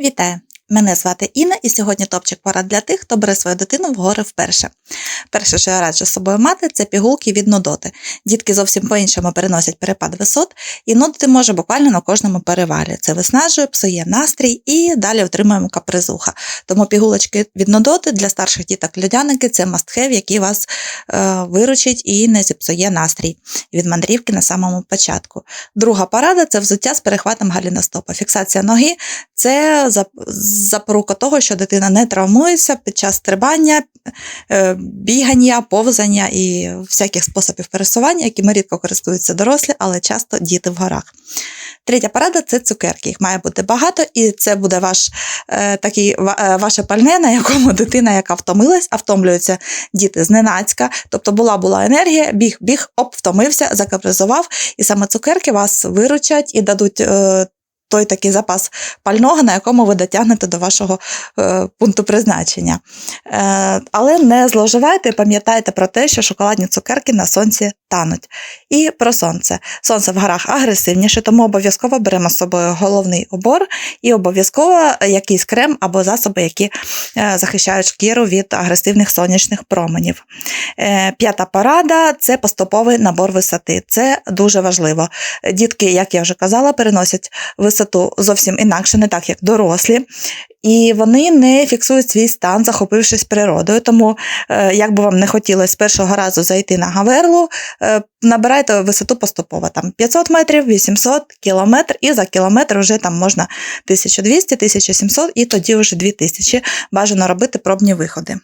Вітаю! Мене звати Інна, і сьогодні топчик порад для тих, хто бере свою дитину в гори вперше. Перше, що я раджу з собою мати, це пігулки від нудоти. Дітки зовсім по-іншому переносять перепад висот, і нудити може буквально на кожному перевалі. Це виснажує, псує настрій і далі отримуємо капризуха. Тому пігулочки від нудоти для старших діток льодяники це мастхев, який вас е, виручить і не зіпсує настрій від мандрівки на самому початку. Друга порада це взуття з перехватом галіностопа. Фіксація ноги це зап- запорука того, що дитина не травмується під час стрибання, е, бігання, повзання і всяких способів пересування, якими рідко користуються дорослі, але часто діти в горах. Третя порада це цукерки. Їх має бути багато, і це буде ваш е, такий е, ваше пальне, на якому дитина, яка втомилась, а втомлюються діти зненацька. Тобто була була енергія, біг, біг, оп, втомився, закапризував, і саме цукерки вас виручать і дадуть. Той такий запас пального, на якому ви дотягнете до вашого е, пункту призначення. Е, але не зловживайте, пам'ятайте про те, що шоколадні цукерки на сонці тануть. І про сонце. Сонце в горах агресивніше, тому обов'язково беремо з собою головний обор і обов'язково якийсь крем або засоби, які е, захищають шкіру від агресивних сонячних променів. Е, П'ята порада це поступовий набор висоти. Це дуже важливо. Дітки, як я вже казала, переносять висоту зовсім інакше, не так як дорослі. І вони не фіксують свій стан, захопившись природою. Тому, е, як би вам не хотілося першого разу зайти на Гаверлу, е, набирайте висоту поступово. Там 500 метрів, 800, кілометр, і за кілометр вже там можна 1200, 1700 і тоді вже 2000. Бажано робити пробні виходи.